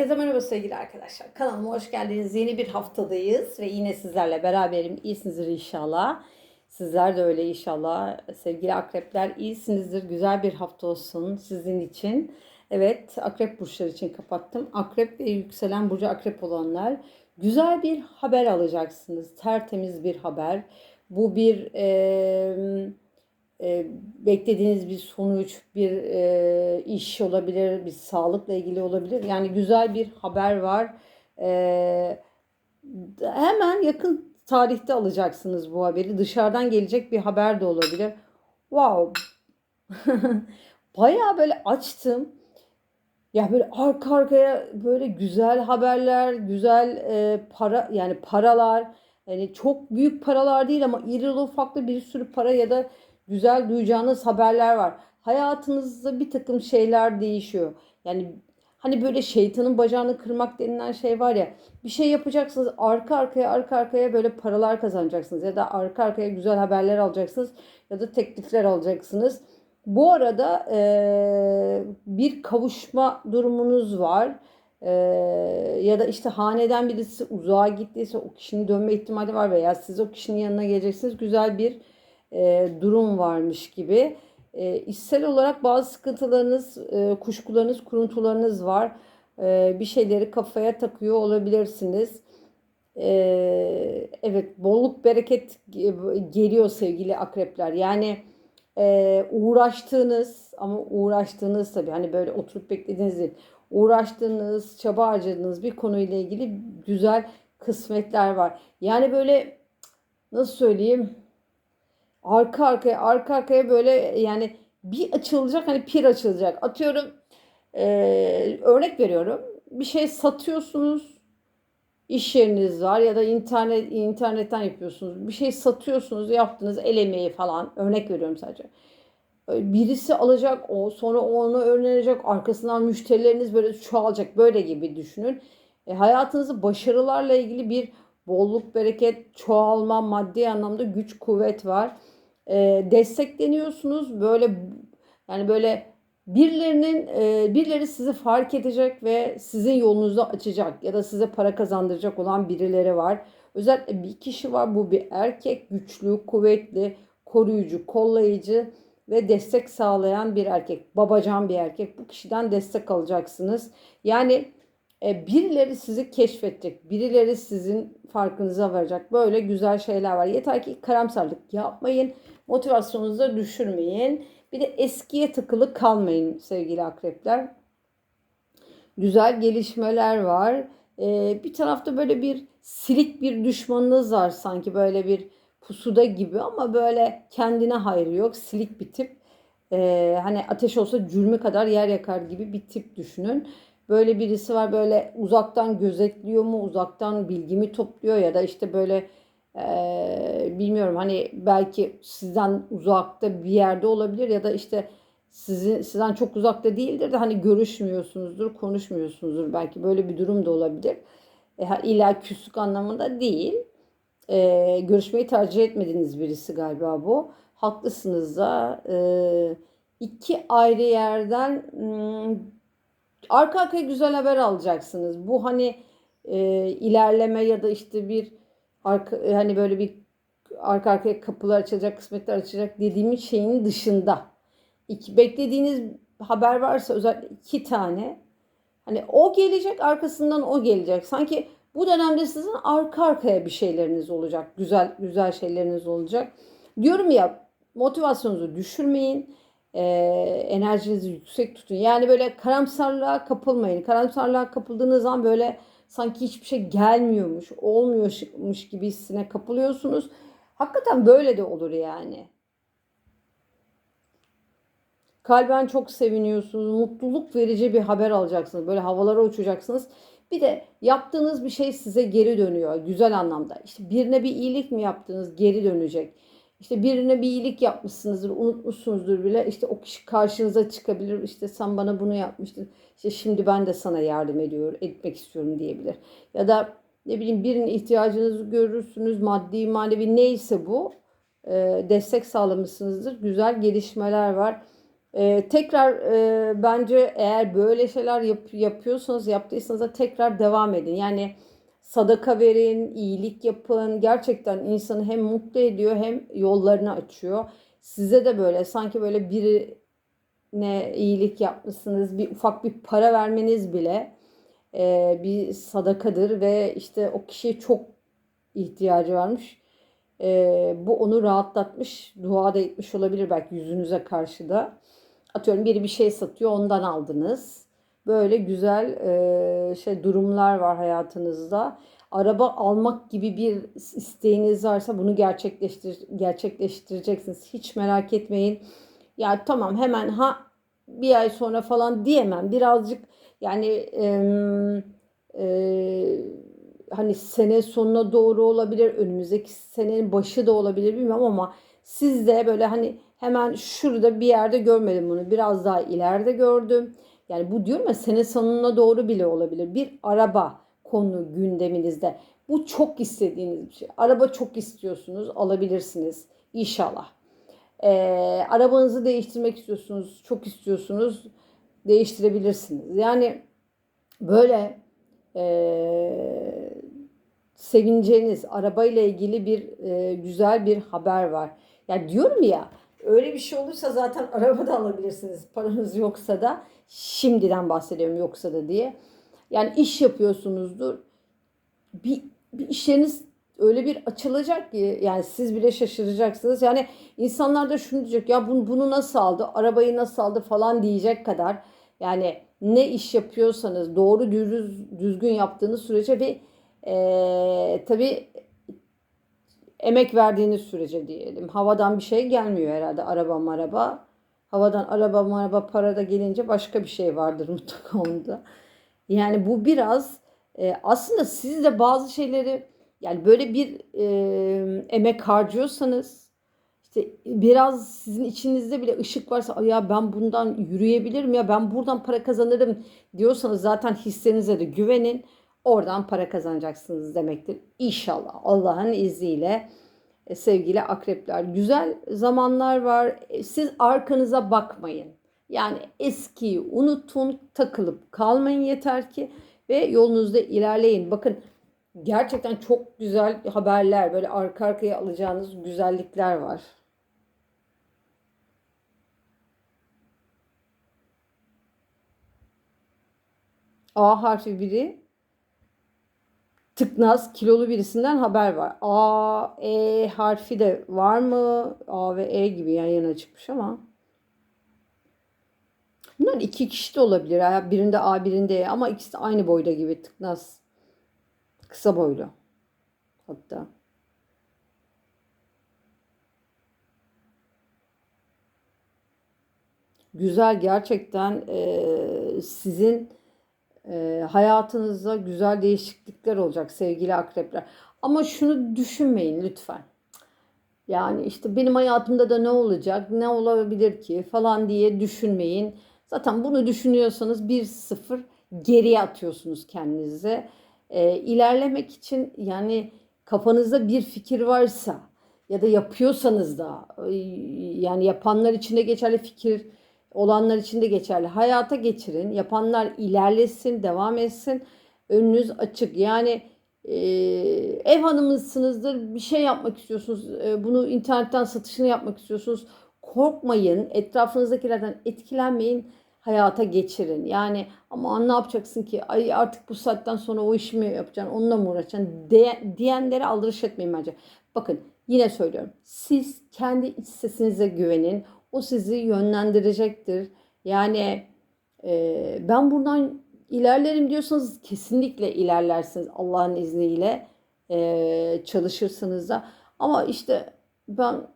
Herkese merhaba sevgili arkadaşlar. Kanalıma hoş geldiniz. Yeni bir haftadayız ve yine sizlerle beraberim. İyisinizdir inşallah. Sizler de öyle inşallah. Sevgili akrepler iyisinizdir. Güzel bir hafta olsun sizin için. Evet akrep burçları için kapattım. Akrep ve yükselen burcu akrep olanlar güzel bir haber alacaksınız. Tertemiz bir haber. Bu bir eee e, beklediğiniz bir sonuç, bir e, iş olabilir, bir sağlıkla ilgili olabilir. Yani güzel bir haber var. E, hemen yakın tarihte alacaksınız bu haberi. Dışarıdan gelecek bir haber de olabilir. Wow. Bayağı böyle açtım. Ya böyle arka arkaya böyle güzel haberler, güzel e, para yani paralar. Yani çok büyük paralar değil ama iri ufaklı bir sürü para ya da güzel duyacağınız haberler var. Hayatınızda bir takım şeyler değişiyor. Yani hani böyle şeytanın bacağını kırmak denilen şey var ya. Bir şey yapacaksınız arka arkaya arka arkaya böyle paralar kazanacaksınız. Ya da arka arkaya güzel haberler alacaksınız. Ya da teklifler alacaksınız. Bu arada e, bir kavuşma durumunuz var. E, ya da işte haneden birisi uzağa gittiyse o kişinin dönme ihtimali var veya siz o kişinin yanına geleceksiniz. Güzel bir e, durum varmış gibi. E, işsel olarak bazı sıkıntılarınız, e, kuşkularınız, kuruntularınız var. E, bir şeyleri kafaya takıyor olabilirsiniz. E, evet, bolluk bereket geliyor sevgili akrepler. Yani e, uğraştığınız ama uğraştığınız tabii hani böyle oturup beklediğiniz değil. Uğraştığınız, çaba harcadığınız bir konuyla ilgili güzel kısmetler var. Yani böyle nasıl söyleyeyim? Arka arkaya arka arkaya böyle yani bir açılacak hani pir açılacak. Atıyorum e, örnek veriyorum. Bir şey satıyorsunuz iş yeriniz var ya da internet internetten yapıyorsunuz. Bir şey satıyorsunuz, yaptığınız el emeği falan örnek veriyorum sadece. Birisi alacak o, sonra onu öğrenecek, arkasından müşterileriniz böyle çoğalacak böyle gibi düşünün. E, hayatınızı başarılarla ilgili bir bolluk, bereket, çoğalma, maddi anlamda güç, kuvvet var e, destekleniyorsunuz. Böyle yani böyle birilerinin e, birileri sizi fark edecek ve sizin yolunuzu açacak ya da size para kazandıracak olan birileri var. Özellikle bir kişi var. Bu bir erkek, güçlü, kuvvetli, koruyucu, kollayıcı ve destek sağlayan bir erkek. Babacan bir erkek. Bu kişiden destek alacaksınız. Yani e, birileri sizi keşfedecek. Birileri sizin farkınıza varacak. Böyle güzel şeyler var. Yeter ki karamsarlık yapmayın. Motivasyonunuzu da düşürmeyin. Bir de eskiye tıkılı kalmayın sevgili akrepler. Güzel gelişmeler var. Ee, bir tarafta böyle bir silik bir düşmanınız var sanki böyle bir pusuda gibi ama böyle kendine hayrı yok. Silik bir tip. Ee, hani ateş olsa cürmü kadar yer yakar gibi bir tip düşünün. Böyle birisi var böyle uzaktan gözetliyor mu, uzaktan bilgimi topluyor ya da işte böyle ee, bilmiyorum hani belki sizden uzakta bir yerde olabilir ya da işte sizi, sizden çok uzakta değildir de hani görüşmüyorsunuzdur, konuşmuyorsunuzdur. Belki böyle bir durum da olabilir. E, illa küslük anlamında değil. E, görüşmeyi tercih etmediğiniz birisi galiba bu. Haklısınız da. E, iki ayrı yerden arka arkaya güzel haber alacaksınız. Bu hani e, ilerleme ya da işte bir arka, e, hani böyle bir arka arkaya kapılar açılacak, kısmetler açılacak dediğimiz şeyin dışında. İki, beklediğiniz haber varsa özellikle iki tane hani o gelecek arkasından o gelecek. Sanki bu dönemde sizin arka arkaya bir şeyleriniz olacak. Güzel güzel şeyleriniz olacak. Diyorum ya motivasyonunuzu düşürmeyin. E, enerjinizi yüksek tutun. Yani böyle karamsarlığa kapılmayın. Karamsarlığa kapıldığınız zaman böyle sanki hiçbir şey gelmiyormuş, olmuyormuş gibi hissine kapılıyorsunuz. Hakikaten böyle de olur yani. Kalben çok seviniyorsunuz. Mutluluk verici bir haber alacaksınız. Böyle havalara uçacaksınız. Bir de yaptığınız bir şey size geri dönüyor güzel anlamda. İşte birine bir iyilik mi yaptınız geri dönecek. İşte birine bir iyilik yapmışsınızdır, unutmuşsunuzdur bile. İşte o kişi karşınıza çıkabilir. İşte sen bana bunu yapmıştın. İşte şimdi ben de sana yardım ediyorum, etmek istiyorum diyebilir. Ya da ne bileyim birinin ihtiyacınızı görürsünüz. Maddi, manevi neyse bu. E, destek sağlamışsınızdır. Güzel gelişmeler var. Ee, tekrar e, bence eğer böyle şeyler yap, yapıyorsanız yaptıysanız da tekrar devam edin. Yani sadaka verin, iyilik yapın. Gerçekten insanı hem mutlu ediyor hem yollarını açıyor. Size de böyle sanki böyle birine iyilik yapmışsınız, bir ufak bir para vermeniz bile e, bir sadakadır ve işte o kişiye çok ihtiyacı varmış. E, bu onu rahatlatmış, dua da etmiş olabilir belki yüzünüze karşı da. Atıyorum biri bir şey satıyor, ondan aldınız. Böyle güzel e, şey durumlar var hayatınızda. Araba almak gibi bir isteğiniz varsa bunu gerçekleştir gerçekleştireceksiniz. Hiç merak etmeyin. Ya tamam hemen ha bir ay sonra falan diyemem. Birazcık yani e, e, hani sene sonuna doğru olabilir, önümüzdeki senenin başı da olabilir bilmiyorum ama siz de böyle hani hemen şurada bir yerde görmedim bunu. Biraz daha ileride gördüm. Yani bu diyorum ya sene sonuna doğru bile olabilir. Bir araba konu gündeminizde. Bu çok istediğiniz bir şey. Araba çok istiyorsunuz, alabilirsiniz inşallah. Ee, arabanızı değiştirmek istiyorsunuz, çok istiyorsunuz, değiştirebilirsiniz. Yani böyle e, sevineceğiniz arabayla ilgili bir e, güzel bir haber var. Ya diyorum ya öyle bir şey olursa zaten araba da alabilirsiniz. Paranız yoksa da şimdiden bahsediyorum yoksa da diye. Yani iş yapıyorsunuzdur. Bir, bir işleriniz öyle bir açılacak ki yani siz bile şaşıracaksınız. Yani insanlar da şunu diyecek ya bunu, bunu nasıl aldı, arabayı nasıl aldı falan diyecek kadar yani ne iş yapıyorsanız doğru düz, düzgün yaptığınız sürece bir e, tabii emek verdiğiniz sürece diyelim. Havadan bir şey gelmiyor herhalde araba maraba. Havadan araba maraba para da gelince başka bir şey vardır mutlaka onda. Yani bu biraz e, aslında siz de bazı şeyleri yani böyle bir e, emek harcıyorsanız işte biraz sizin içinizde bile ışık varsa ya ben bundan yürüyebilirim ya ben buradan para kazanırım diyorsanız zaten hislerinize de güvenin. Oradan para kazanacaksınız demektir. İnşallah Allah'ın izniyle e, sevgili akrepler. Güzel zamanlar var. E, siz arkanıza bakmayın. Yani eskiyi unutun, takılıp kalmayın yeter ki ve yolunuzda ilerleyin. Bakın gerçekten çok güzel haberler, böyle arka arkaya alacağınız güzellikler var. A harfi biri tıknaz kilolu birisinden haber var. A, E harfi de var mı? A ve E gibi yan yana çıkmış ama. Bunlar iki kişi de olabilir. Birinde A birinde E ama ikisi de aynı boyda gibi tıknaz. Kısa boylu. Hatta. Güzel gerçekten e, sizin e, hayatınızda güzel değişiklikler olacak sevgili akrepler. Ama şunu düşünmeyin lütfen. Yani işte benim hayatımda da ne olacak, ne olabilir ki falan diye düşünmeyin. Zaten bunu düşünüyorsanız bir sıfır geriye atıyorsunuz kendinize. E, ilerlemek için yani kafanızda bir fikir varsa ya da yapıyorsanız da yani yapanlar için de geçerli fikir olanlar için de geçerli. Hayata geçirin. Yapanlar ilerlesin, devam etsin. Önünüz açık. Yani e, ev hanımısınızdır. Bir şey yapmak istiyorsunuz. E, bunu internetten satışını yapmak istiyorsunuz. Korkmayın. Etrafınızdakilerden etkilenmeyin. Hayata geçirin. Yani ama ne yapacaksın ki? Ay artık bu saatten sonra o işi mi yapacaksın? Onunla mı uğraşacaksın? De, diyenlere aldırış etmeyin bence. Bakın yine söylüyorum. Siz kendi iç sesinize güvenin. O sizi yönlendirecektir. Yani e, ben buradan ilerlerim diyorsanız kesinlikle ilerlersiniz Allah'ın izniyle e, çalışırsınız da. Ama işte ben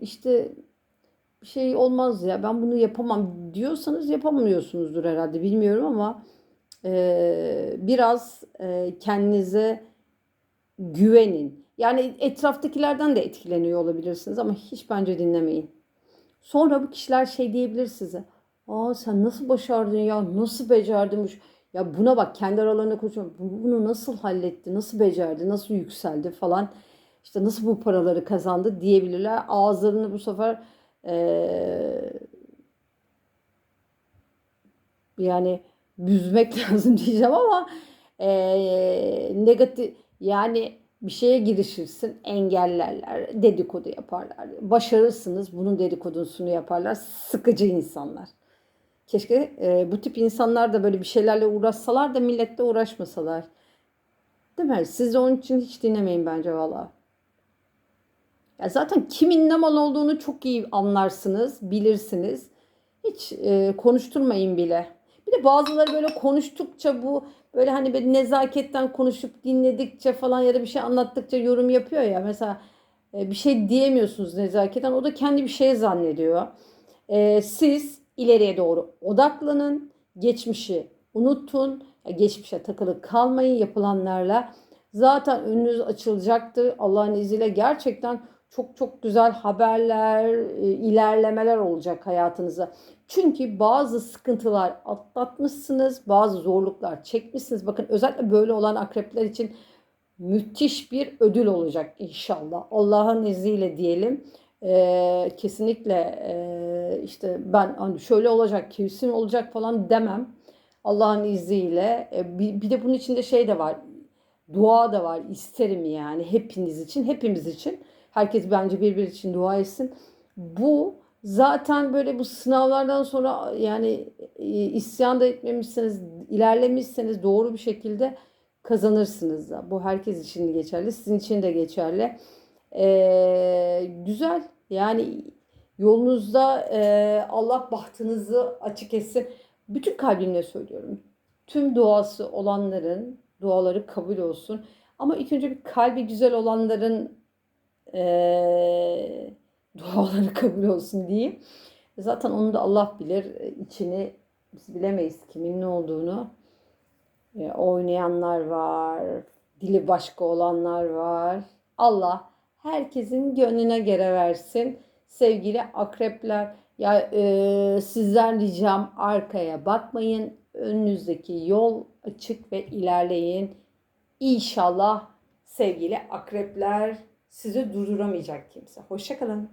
işte bir şey olmaz ya ben bunu yapamam diyorsanız yapamıyorsunuzdur herhalde bilmiyorum ama e, biraz e, kendinize güvenin. Yani etraftakilerden de etkileniyor olabilirsiniz ama hiç bence dinlemeyin. Sonra bu kişiler şey diyebilir size. Aa sen nasıl başardın ya? Nasıl becerdin? Ya buna bak kendi aralarında konuşuyor. Bunu nasıl halletti? Nasıl becerdi? Nasıl yükseldi falan. İşte nasıl bu paraları kazandı diyebilirler. Ağızlarını bu sefer ee, yani büzmek lazım diyeceğim ama ee, negatif yani bir şeye girişirsin engellerler, dedikodu yaparlar. Başarırsınız bunun dedikodusunu yaparlar. Sıkıcı insanlar. Keşke e, bu tip insanlar da böyle bir şeylerle uğraşsalar da milletle uğraşmasalar. Değil mi? Siz de onun için hiç dinlemeyin bence valla. Ya zaten kimin ne mal olduğunu çok iyi anlarsınız, bilirsiniz. Hiç e, konuşturmayın bile. Bir de bazıları böyle konuştukça bu böyle hani bir nezaketten konuşup dinledikçe falan ya da bir şey anlattıkça yorum yapıyor ya. Mesela e, bir şey diyemiyorsunuz nezaketten. O da kendi bir şey zannediyor. E, siz ileriye doğru odaklanın. Geçmişi unutun. Geçmişe takılı kalmayın yapılanlarla. Zaten önünüz açılacaktır. Allah'ın izniyle gerçekten çok çok güzel haberler, e, ilerlemeler olacak hayatınıza. Çünkü bazı sıkıntılar atlatmışsınız, bazı zorluklar çekmişsiniz. Bakın özellikle böyle olan akrepler için müthiş bir ödül olacak inşallah. Allah'ın izniyle diyelim. Ee, kesinlikle e, işte ben hani şöyle olacak, kesin olacak falan demem. Allah'ın izniyle. E, bir, bir de bunun içinde şey de var. Dua da var. İsterim yani hepiniz için, hepimiz için. Herkes bence birbiri için dua etsin. Bu zaten böyle bu sınavlardan sonra yani e, isyan da etmemişseniz, ilerlemişseniz doğru bir şekilde kazanırsınız da. Bu herkes için geçerli, sizin için de geçerli. Ee, güzel. Yani yolunuzda e, Allah bahtınızı açık etsin. Bütün kalbimle söylüyorum. Tüm duası olanların duaları kabul olsun. Ama ilk bir kalbi güzel olanların e, duaları kabul olsun diyeyim. Zaten onu da Allah bilir. İçini biz bilemeyiz kimin ne olduğunu. E, oynayanlar var. Dili başka olanlar var. Allah herkesin gönlüne göre versin. Sevgili akrepler ya e, sizden ricam arkaya bakmayın. Önünüzdeki yol açık ve ilerleyin. İnşallah sevgili akrepler sizi durduramayacak kimse. Hoşçakalın.